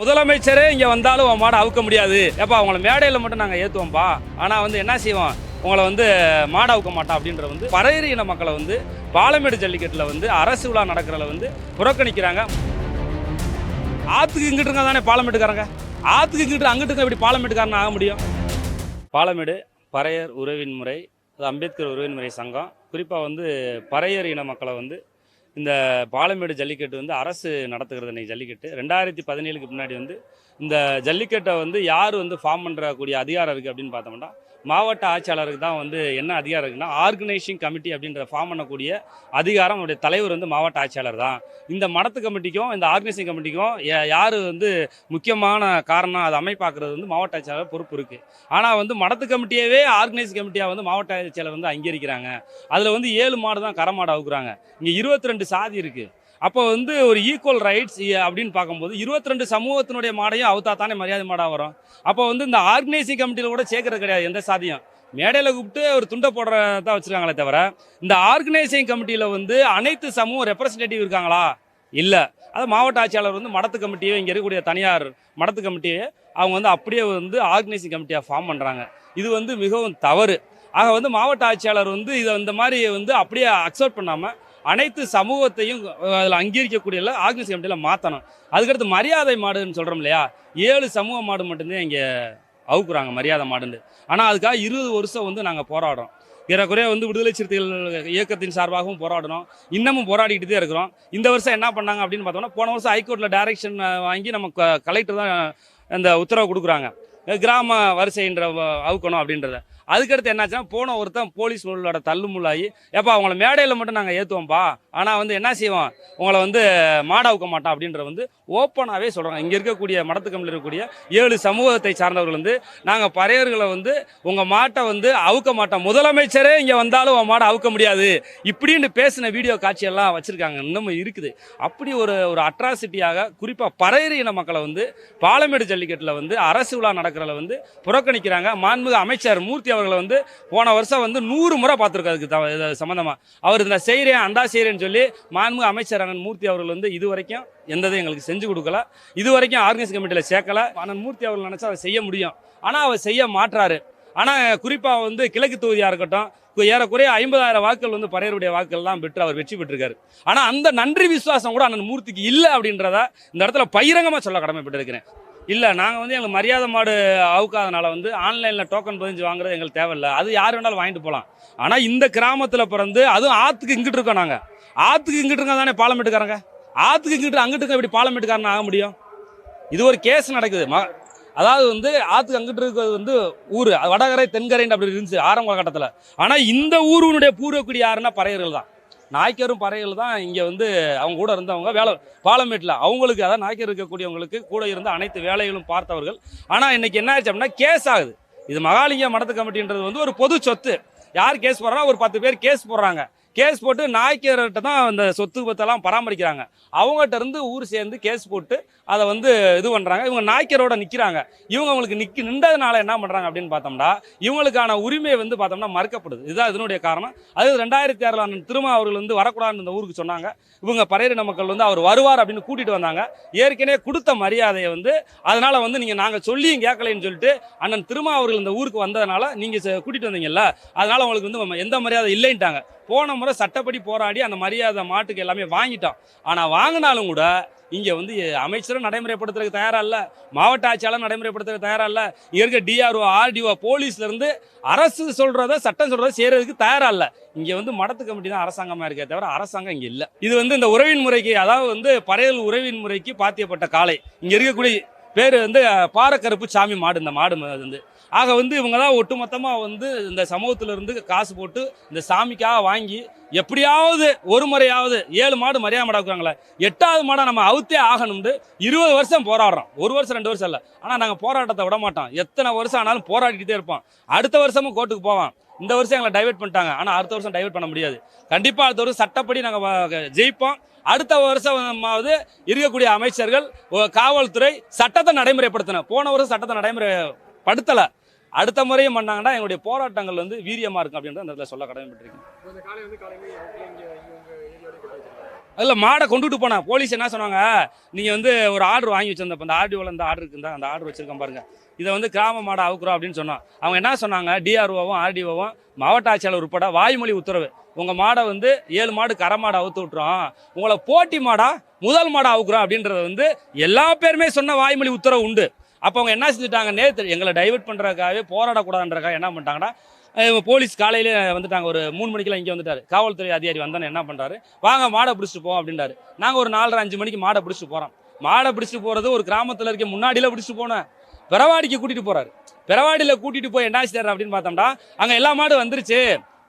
முதலமைச்சரே இங்கே வந்தாலும் உன் மாடை அவுக்க முடியாது. ஏப்பா அவங்கள மேடையில் மட்டும் நாங்கள் ஏற்றுவோம்ப்பா ஆனால் வந்து என்ன செய்வோம்? உங்களை வந்து மாடை அவுக்க மாட்டோம் அப்படின்ற வந்து பறையறு இன மக்களை வந்து பாலமேடு ஜல்லிக்கட்டில் வந்து அரசு விழா நடக்கிறத வந்து புறக்கணிக்கிறாங்க. ஆற்றுக்கு இங்கிட்டு தானே பாலமேட்டுக்காரங்க? ஆற்றுக்கு இங்கிட்டு அங்கிட்டு இப்படி எப்படி பாலமேட்டுக்காரன் ஆக முடியும்? பாலமேடு பறையர் உறவின் முறை அது அம்பேத்கர் உறவின் முறை சங்கம். குறிப்பாக வந்து பறையர் இன மக்களை வந்து இந்த பாலமேடு ஜல்லிக்கட்டு வந்து அரசு நடத்துகிறது இன்னைக்கு ஜல்லிக்கட்டு. ரெண்டாயிரத்தி பதினேழுக்கு முன்னாடி வந்து இந்த ஜல்லிக்கட்டை வந்து யார் வந்து ஃபார்ம் பண்ணுறக்கூடிய அதிகாரம் இருக்குது அப்படின்னு பார்த்தோம்னா மாவட்ட ஆட்சியாளருக்கு தான் வந்து என்ன அதிகாரம் இருக்குன்னா ஆர்கனைசிங் கமிட்டி அப்படின்ற ஃபார்ம் பண்ணக்கூடிய அதிகாரம் அவருடைய தலைவர் வந்து மாவட்ட ஆட்சியாளர் தான். இந்த மடத்து கமிட்டிக்கும் இந்த ஆர்கனைசிங் கமிட்டிக்கும் யார் வந்து முக்கியமான காரணம் அதை அமைப்பாக்குறது வந்து மாவட்ட ஆட்சியாளர் பொறுப்பு இருக்குது ஆனால் வந்து மடத்து கமிட்டியவே ஆர்கனைஸ் கமிட்டியாக வந்து மாவட்ட ஆட்சியாளர் வந்து அங்கீகரிக்கிறாங்க. அதில் வந்து ஏழு மாடு தான் கரமாடு அவுக்குறாங்க. இங்கே இருபத்தி ரெண்டு சாதி இருக்குது அப்போ வந்து ஒரு ஈக்குவல் ரைட்ஸ் அப்படின்னு பார்க்கும்போது இருபத்தி ரெண்டு சமூகத்தினுடைய மாடையும் அவுத்தா தானே மரியாதை மாடாக வரும். அப்போ வந்து இந்த ஆர்கனைசிங் கமிட்டியில் கூட சேர்க்கறது கிடையாது எந்த சாதியும். மேடையில் கூப்பிட்டு ஒரு துண்டை போடுறதா வச்சுருக்காங்களே தவிர இந்த ஆர்கனைசிங் கமிட்டியில் வந்து அனைத்து சமூகம் ரெப்ரசன்டேட்டிவ் இருக்காங்களா? இல்லை. அது மாவட்ட ஆட்சியாளர் வந்து மடத்து கமிட்டியை இங்கே இருக்கக்கூடிய தனியார் மடத்து கமிட்டியை அவங்க வந்து அப்படியே வந்து ஆர்கனைசிங் கமிட்டியாக ஃபார்ம் பண்ணுறாங்க இது வந்து மிகவும் தவறு. ஆக வந்து மாவட்ட ஆட்சியாளர் வந்து இதை இந்த மாதிரி வந்து அப்படியே அக்செப்ட் பண்ணாமல் அனைத்து சமூகத்தையும் அதில் அங்கீகரிக்கக்கூடிய ஆர்கனைஸ் கமிட்டியில் மாற்றணும் அதுக்கடுத்து மரியாதை மாடுன்னு சொல்கிறோம் இல்லையா? ஏழு சமூக மாடு மட்டும்தான் இங்கே அவுக்குறாங்க மரியாதை மாடுன்னு. ஆனால் அதுக்காக இருபது வருஷம் வந்து நாங்கள் போராடுறோம். ஏறக்குறைய வந்து விடுதலை சிறுத்தைகள் இயக்கத்தின் சார்பாகவும் போராடணும் இன்னமும் போராடிக்கிட்டு தான் இருக்கிறோம். இந்த வருஷம் என்ன பண்ணாங்க அப்படின்னு பார்த்தோம்னா போன வருஷம் ஹைகோர்ட்டில் டைரக்ஷன் வாங்கி நம்ம கலெக்டர் தான் அந்த உத்தரவு கொடுக்குறாங்க. கிராம வரிசைன்ற அவுக்கணும் அப்படின்றத. அதுக்கடுத்து என்னாச்சுன்னா போன ஒருத்தன் போலீஸ் உள்ளோட தள்ளுமுள்ளாகி ஏப்பா அவங்கள மேடையில் மட்டும் நாங்கள் ஏற்றுவோம்ப்பா ஆனால் வந்து என்ன செய்வோம் உங்களை வந்து மாட அவுக்க மாட்டோம் அப்படின்ற வந்து ஓப்பனாகவே சொல்கிறாங்க இங்கே இருக்கக்கூடிய மடத்துக்கம்பில் இருக்கக்கூடிய ஏழு சமூகத்தை சார்ந்தவர்கள் வந்து நாங்கள் பறையர்களை வந்து உங்கள் மாட்டை வந்து அவுக்க மாட்டோம். முதலமைச்சரே இங்கே வந்தாலும் உன் மாடை அவுக்க முடியாது. இப்படின்னு பேசின வீடியோ காட்சியெல்லாம் வச்சுருக்காங்க. இன்னமும் இருக்குது. அப்படி ஒரு ஒரு அட்ராசிட்டியாக குறிப்பாக பறையர் இன மக்களை வந்து பாலமேடு ஜல்லிக்கட்டில் வந்து அரசு விழா நடக்கிறத வந்து புறக்கணிக்கிறாங்க. மாண்புமிகு அமைச்சர் மூர்த்தி அவர்களை வந்து போன வருஷம் வந்து நூறு முறை பார்த்துருக்காரு அதுக்கு த- சம்மந்தமாக அவர் இந்த செய்கிறேன் அந்தா செய்கிறேன்னு சொல்லி மாண்புமிகு அமைச்சர் அண்ணன் மூர்த்தி அவர்கள் வந்து இது வரைக்கும் எந்ததையும் எங்களுக்கு செஞ்சு கொடுக்கல. இது வரைக்கும் ஆர்கனைஸ் கமிட்டியில் சேர்க்கல. அண்ணன் மூர்த்தி அவர்கள் நினச்சா அதை செய்ய முடியும். ஆனால் அவர் செய்ய மாற்றாரு ஆனால் குறிப்பாக வந்து கிழக்கு தொகுதியாக இருக்கட்டும் ஏறக்குறைய ஐம்பதாயிரம் வாக்குகள் வந்து பறையருடைய வாக்குகள் தான் பெற்று அவர் வெற்றி பெற்றிருக்காரு. ஆனால் அந்த நன்றி விசுவாசம் கூட அண்ணன் மூர்த்திக்கு இல்லை அப்படின்றத இந்த இடத்துல பகிரங்கமாக சொல்ல கடமைப்பட்டிருக்கிறேன். இல்லை நாங்கள் வந்து எங்களுக்கு மரியாதை மாடு அவுக்காதனால வந்து ஆன்லைனில் டோக்கன் பதிஞ்சு வாங்குறது எங்களுக்கு தேவையில்லை. அது யார் வேணாலும் வாங்கிட்டு போகலாம் ஆனால் இந்த கிராமத்தில் பிறந்து அதுவும் ஆற்றுக்கு இங்கிட்டு இருக்கோம் நாங்கள் ஆற்றுக்கு இங்கிட்டு இருக்கோம் தானே பாலமேட்டுக்காரங்க ஆற்றுக்கு இங்கிட்டு அங்கிட்டு இருக்க எப்படி பாலமேட்டுக்காரன் ஆக முடியும்? இது ஒரு கேஸ் நடக்குது. ம அதாவது வந்து ஆற்றுக்கு அங்கிட்டு இருக்கிறது வந்து ஊர். வடகரை தென்கரைன்னு அப்படி இருந்துச்சு ஆரம்ப கட்டத்தில் ஆனால் இந்த ஊருனுடைய பூர்வக்குடி யாருன்னா பறையர்கள் தான். நாய்க்கரும் பறையர்கள் தான் இங்கே வந்து அவங்க கூட இருந்தவங்க வேலை பாலமேட்டில். அவங்களுக்கு அதாவது நாய்க்கர் இருக்கக்கூடியவங்களுக்கு கூட இருந்த அனைத்து வேலைகளும் பார்த்தவர்கள். ஆனால் இன்னைக்கு என்ன ஆயிடுச்சு அப்படின்னா கேஸ் ஆகுது. இது மகாலிங்க மடத்து கமிட்டின்றது வந்து ஒரு பொது சொத்து. யார் கேஸ் போடுறா ஒரு பத்து பேர் கேஸ் போடுறாங்க. கேஸ் போட்டு நாய்க்கர்கிட்ட தான் அந்த சொத்து பத்தெல்லாம் பராமரிக்கிறாங்க. அவங்ககிட்ட இருந்து ஊர் சேர்ந்து கேஸ் போட்டு அதை வந்து இது பண்ணுறாங்க இவங்க நாய்க்கரோட நிற்கிறாங்க இவங்க அவங்களுக்கு நிற்க நின்றதுனால என்ன பண்ணுறாங்க அப்படின்னு பார்த்தோம்னா இவங்களுக்கான உரிமை வந்து பார்த்தோம்னா மறுக்கப்படுது இதுதான் இதனுடைய காரணம். அது ரெண்டாயிரத்தி ஆறில் அண்ணன் திரும்ப அவர்கள் வந்து வரக்கூடாதுன்னு இந்த ஊருக்கு சொன்னாங்க. இவங்க பரையரின மக்கள் வந்து அவர் வருவார் அப்படின்னு கூட்டிட்டு வந்தாங்க. ஏற்கனவே கொடுத்த மரியாதையை வந்து அதனால் வந்து நீங்கள் நாங்கள் சொல்லியும் கேட்கலைன்னு சொல்லிட்டு அண்ணன் திருமா அவர்கள் இந்த ஊருக்கு வந்ததுனால நீங்கள் கூட்டிகிட்டு வந்தீங்கல்ல அதனால் உங்களுக்கு வந்து எந்த மரியாதை இல்லைன்ட்டாங்க. போன முறை சட்டப்படி போராடி அந்த மரியாதை மாட்டுக்கு எல்லாமே வாங்கிட்டோம் ஆனால் வாங்கினாலும் கூட இங்கே வந்து அமைச்சரும் நடைமுறைப்படுத்துறதுக்கு தயாராக இல்லை மாவட்ட ஆட்சியாளர் நடைமுறைப்படுத்துறதுக்கு தயாராக இல்லை. இங்கே இருக்க டிஆர்ஓ ஆர்டிஓ போலீஸ்லேருந்து அரசு சொல்கிறத சட்டம் சொல்கிறத செய்கிறதுக்கு தயாராக இல்லை. இங்கே வந்து மடத்து கமிட்டி தான் அரசாங்கமாக இருக்கே தவிர அரசாங்கம் இங்கே இல்லை. இது வந்து இந்த உறவின் முறைக்கு அதாவது வந்து பறையல் உறவின் முறைக்கு பாத்தியப்பட்ட காலை. இங்கே இருக்கக்கூடிய பேர் வந்து பாரக்கருப்பு சாமி மாடு இந்த மாடு வந்து ஆக வந்து இவங்க தான் ஒட்டுமொத்தமாக வந்து இந்த சமூகத்திலிருந்து காசு போட்டு இந்த சாமிக்காக வாங்கி எப்படியாவது ஒரு முறையாவது ஏழு மாடு மரியாதை மாடாக்குறாங்களே எட்டாவது மாடை நம்ம அவுத்தே ஆகணும்னு இருபது வருஷம் போராடுறோம். ஒரு வருஷம் ரெண்டு வருஷம் இல்லை. ஆனால் நாங்கள் போராட்டத்தை விட மாட்டோம். எத்தனை வருஷம் ஆனாலும் போராடிக்கிட்டே இருப்போம். அடுத்த வருஷமும் கோர்ட்டுக்கு போவோம் இந்த வருஷம் எங்களை டைவெர்ட் பண்ணிட்டாங்க. ஆனால் அடுத்த வருஷம் டைவெர்ட் பண்ண முடியாது. கண்டிப்பாக அடுத்த வருஷம் சட்டப்படி நாங்கள் ஜெயிப்போம். அடுத்த வருஷமாவது இருக்கக்கூடிய அமைச்சர்கள் காவல்துறை சட்டத்தை நடைமுறைப்படுத்தணும். போன வருஷம் சட்டத்தை நடைமுறை நடைமுறைப்படுத்தலை அடுத்த முறையும் பண்ணாங்கன்னா எங்களுடைய போராட்டங்கள் வந்து வீரியமாக இருக்கும் அப்படின்றத அந்த இடத்துல சொல்ல கடமைப்பட்டிருக்கேன். அதில் மாடை கொண்டுட்டு போனேன் போலீஸ் என்ன சொன்னாங்க? நீங்கள் வந்து ஒரு ஆர்டர் வாங்கி வச்சிருந்தப்ப அந்த ஆர்டிஓவில் இந்த ஆர்டர் இருக்குந்தா அந்த ஆர்டர் வச்சிருக்கேன் பாருங்க. இதை வந்து கிராம மாடை அவுக்குறோம் அப்படின்னு சொன்னோம் அவங்க என்ன சொன்னாங்க? டிஆர்ஓவும் ஆர்டிஓவும் மாவட்ட ஆட்சியாளர் உட்பட வாய்மொழி உத்தரவு. உங்கள் மாடை வந்து ஏழு மாடு கரை மாடை அவுத்து விட்டுறோம். உங்களை போட்டி மாடா முதல் மாடை அவுக்குறோம் அப்படின்றத வந்து எல்லா பேருமே சொன்ன வாய்மொழி உத்தரவு உண்டு. அப்போ அவங்க என்ன செஞ்சுட்டாங்க? நேற்று எங்களை டைவர்ட் பண்ணுறதுக்காகவே போராடக்கூடாதுன்றக்காக என்ன பண்ணிட்டாங்கன்னா போலீஸ் காலையிலே வந்துட்டாங்க. ஒரு மூணு மணிக்கெல்லாம் இங்கே வந்துட்டார். காவல்துறை அதிகாரி வந்தானே என்ன பண்ணுறாரு வாங்க மாடை பிடிச்சிட்டு போவோம் அப்படின்றாரு. நாங்கள் ஒரு நாலரை அஞ்சு மணிக்கு மாடை பிடிச்சிட்டு போகிறோம் மாடை பிடிச்சிட்டு போகிறது ஒரு கிராமத்தில் இருக்க முன்னாடியில் பிடிச்சிட்டு போனேன். பெறவாடிக்கு கூட்டிகிட்டு போகிறாரு பெறவாடியில் கூட்டிகிட்டு போய் என்ன ஆச்சு அப்படின்னு பார்த்தோம்னா அங்கே எல்லா மாடும் வந்துருச்சு.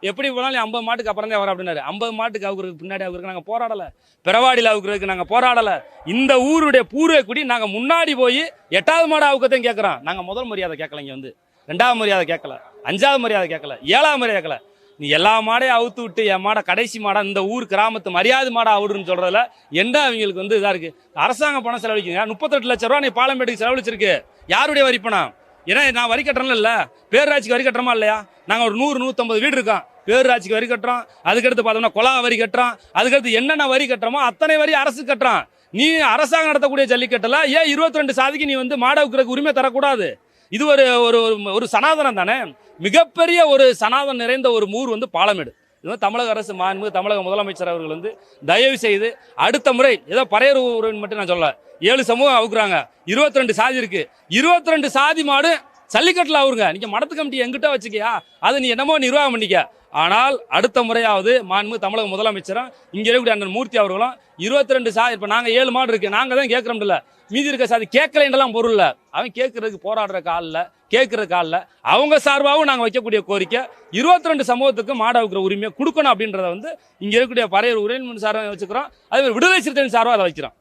எப்படி போனாலும் ஐம்பது மாட்டுக்கு அப்புறம் தான் வர அப்படின்னாரு. ஐம்பது மாட்டுக்கு அவுக்குறதுக்கு பின்னாடி அவுக்குறதுக்கு நாங்கள் போராடலை. பிறவாடியில் அவுக்குறதுக்கு நாங்கள் போராடலை. இந்த ஊருடைய பூர்வ குடி நாங்கள் முன்னாடி போய் எட்டாவது மாடு அவுக்கத்தையும் கேட்குறோம் நாங்கள் முதல் மரியாதை கேட்கல இங்கே வந்து. ரெண்டாவது மரியாதை கேட்கல அஞ்சாவது மரியாதை கேட்கல ஏழாவது மரியாதை கேட்கல நீ எல்லா மாடையும் அவுத்து விட்டு என் மாடை கடைசி மாடா இந்த ஊர் கிராமத்து மரியாதை மாடா அவுடுன்னு சொல்றதுல என்ன அவங்களுக்கு வந்து இதாக இருக்கு? அரசாங்கம் பணம் செலவழிக்குங்க முப்பத்தெட்டு லட்ச ரூபா நீ பாலம்பேட்டுக்கு செலவழிச்சிருக்கு. யாருடைய வரி பணம் ஏன்னா நான் வரி கட்டுறேன்ல இல்ல. பேரூராட்சிக்கு வரி கட்டுறோமா இல்லையா? நாங்கள் ஒரு நூறு நூற்றம்பது வீடு இருக்கோம். பேரூராட்சிக்கு வரி கட்டுறோம். அதுக்கடுத்து பார்த்தோம்னா கொலா வரி கட்டுறோம். அதுக்கடுத்து என்னென்ன வரி கட்டுறோமோ அத்தனை வரி அரசு கட்டுறான் நீ அரசாங்கம் நடத்தக்கூடிய ஜல்லிக்கட்டில் ஏன் இருபத்தி ரெண்டு சாதிக்கு நீ வந்து மாடவுக்கிறதுக்கு உரிமை தரக்கூடாது? இது ஒரு ஒரு- ஒரு சனாதனம் தானே? மிகப்பெரிய ஒரு சனாதனம் நிறைந்த ஒரு ஊர் வந்து பாலமேடு. இது வந்து தமிழக அரசு மாண்பு தமிழக முதலமைச்சர் அவர்கள் வந்து தயவு செய்து அடுத்த முறை ஏதோ பறையர் ஊரின் மட்டும் நான் சொல்ல ஏழு சமூகம் அவுக்குறாங்க. இருபத்தி ரெண்டு சாதி இருக்கு. இருபத்தி ரெண்டு சாதி மாடு சல்லிக்கட்டில் அவருங்க. நீங்க மடத்து கமிட்டி எங்கிட்ட வச்சுக்கியா? அதை நீ என்னமோ நிர்வாகம் பண்ணிக்க. ஆனால் அடுத்த முறையாவது மாண்பு தமிழக முதலமைச்சரும் இங்கே இருக்கக்கூடிய அண்ணன் மூர்த்தி அவர்களும் இருபத்தி ரெண்டு சாதி இப்போ நாங்கள் ஏழு மாடு இருக்கு. நாங்கள் தான் கேட்குறோம்ல. மீதி இருக்க சாதி கேட்கலைன்றலாம் பொருள் இல்லை. அவன் கேட்கறதுக்கு போராடுற காலில் கேட்குற காலில் அவங்க சார்பாகவும் நாங்கள் வைக்கக்கூடிய கோரிக்கை இருபத்தி ரெண்டு சமூகத்துக்கு மாடை வைக்கிற உரிமையை கொடுக்கணும் அப்படின்றத வந்து இங்கே இருக்கக்கூடிய பறையர் உரையின் சார்பாக வச்சுக்கிறோம். அதே மாதிரி விடுதலை சிறுத்தையின் சார்பாக அதை வைக்கிறோம்.